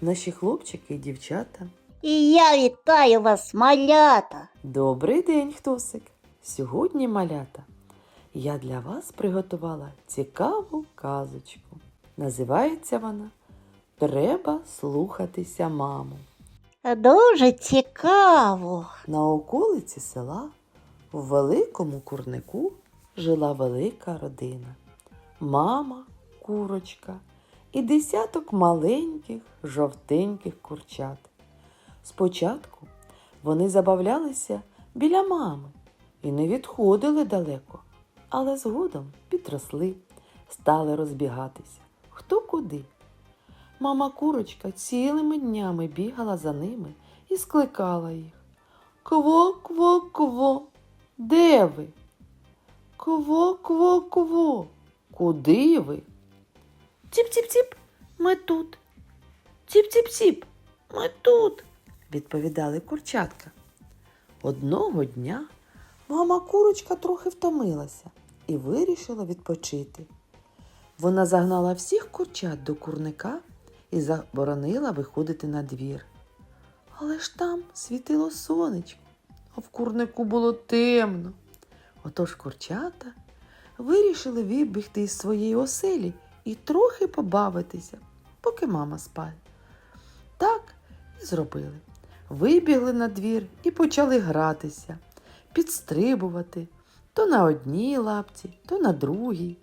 наші хлопчики і дівчата. І я вітаю вас, малята. Добрий день, Хтосик! Сьогодні, малята, я для вас приготувала цікаву казочку. Називається вона Треба слухатися маму. Дуже цікаво. На околиці села в великому курнику жила велика родина. Мама, курочка і десяток маленьких жовтеньких курчат. Спочатку вони забавлялися біля мами і не відходили далеко, але згодом підросли, стали розбігатися хто куди. Мама курочка цілими днями бігала за ними і скликала їх. Кво, кво, кво, де ви? Кво, кво, кво, куди ви? Ціп-ціп-ціп, ми тут. Ціп-ціп-ціп, ми тут, відповідали курчатка. Одного дня мама курочка трохи втомилася і вирішила відпочити. Вона загнала всіх курчат до курника і заборонила виходити на двір. Але ж там світило сонечко, а в курнику було темно. Отож курчата вирішили вибігти із своєї оселі і трохи побавитися, поки мама спає. Так і зробили. Вибігли на двір і почали гратися, підстрибувати то на одній лапці, то на другій,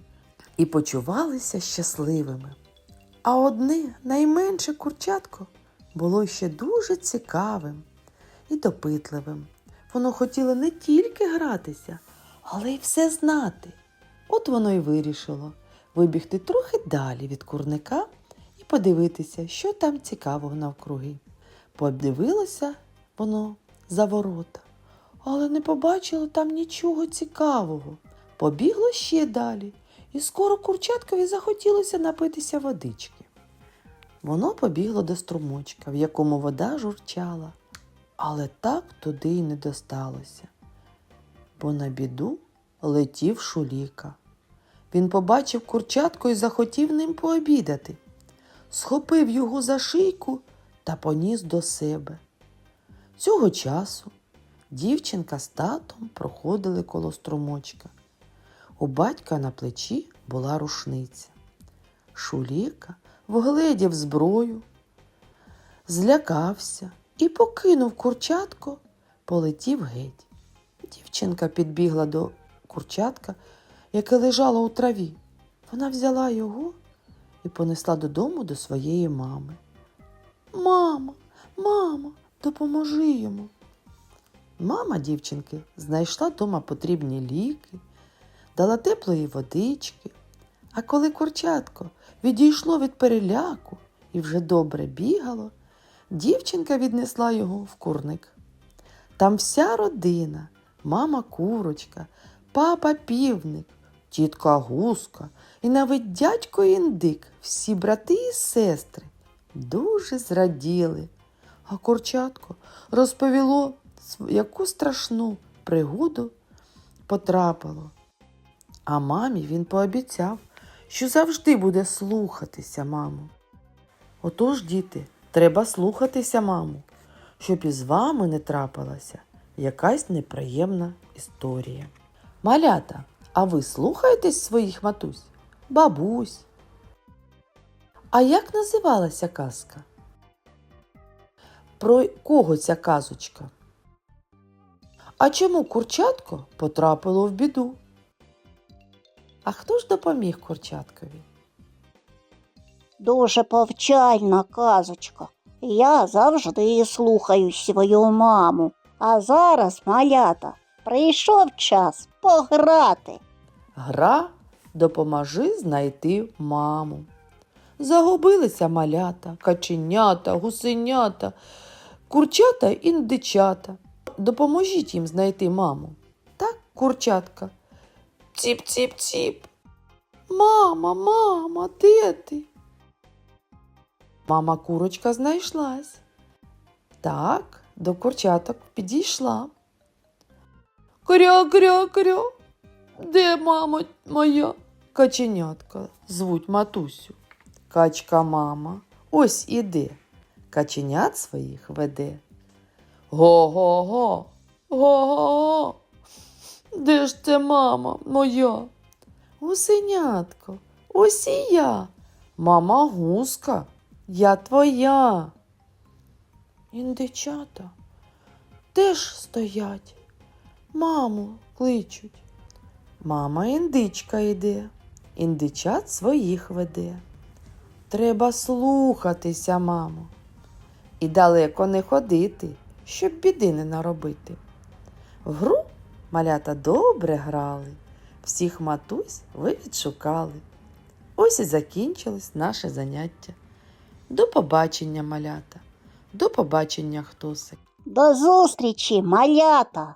і почувалися щасливими. А одне найменше курчатко було ще дуже цікавим і допитливим. Воно хотіло не тільки гратися, але й все знати. От воно й вирішило вибігти трохи далі від курника і подивитися, що там цікавого навкруги. Подивилося воно за ворота, але не побачило там нічого цікавого. Побігло ще далі, і скоро курчаткові захотілося напитися водички. Воно побігло до струмочка, в якому вода журчала, але так туди й не досталося, бо на біду летів шуліка. Він побачив курчатку і захотів ним пообідати, схопив його за шийку та поніс до себе. Цього часу дівчинка з татом проходили коло струмочка. У батька на плечі була рушниця. Шуліка вгледів зброю, злякався і покинув курчатко, полетів геть. Дівчинка підбігла до курчатка, яке лежало у траві. Вона взяла його і понесла додому до своєї мами. Мама, мама, допоможи йому. Мама дівчинки знайшла дома потрібні ліки, дала теплої водички. А коли курчатко відійшло від переляку і вже добре бігало, дівчинка віднесла його в курник. Там вся родина, мама курочка, папа півник, тітка гуска і навіть дядько індик, всі брати і сестри дуже зраділи. А курчатко розповіло, яку страшну пригоду потрапило. А мамі він пообіцяв, що завжди буде слухатися маму. Отож, діти, треба слухатися маму, щоб із вами не трапилася якась неприємна історія. Малята, а ви слухаєтесь своїх матусь, бабусь? А як називалася казка? Про кого ця казочка? А чому курчатко потрапило в біду? А хто ж допоміг курчаткові? Дуже повчальна казочка. Я завжди слухаю свою маму. А зараз, малята, прийшов час пограти. Гра допоможи знайти маму. Загубилися малята, каченята, гусенята, курчата і індичата. Допоможіть їм знайти маму. Так, курчатка. Ціп-ціп-ціп. Мама, мама, де ти? Мама курочка знайшлась. Так, до курчаток підійшла. Кря, кря, кря. Де мама моя? Каченятка звуть матусю. Качка мама. Ось іде. каченят своїх веде. Го-го-го, го-го-го. Де ж це мама моя? Гусенятко, ось і я. Мама гуска, я твоя. Індичата теж стоять. Маму кличуть. Мама індичка йде, індичат своїх веде. Треба слухатися, мамо, і далеко не ходити, щоб біди не наробити. В гру малята добре грали, всіх матусь ви відшукали. Ось і закінчилось наше заняття. До побачення, малята, до побачення, хтосик. До зустрічі, малята!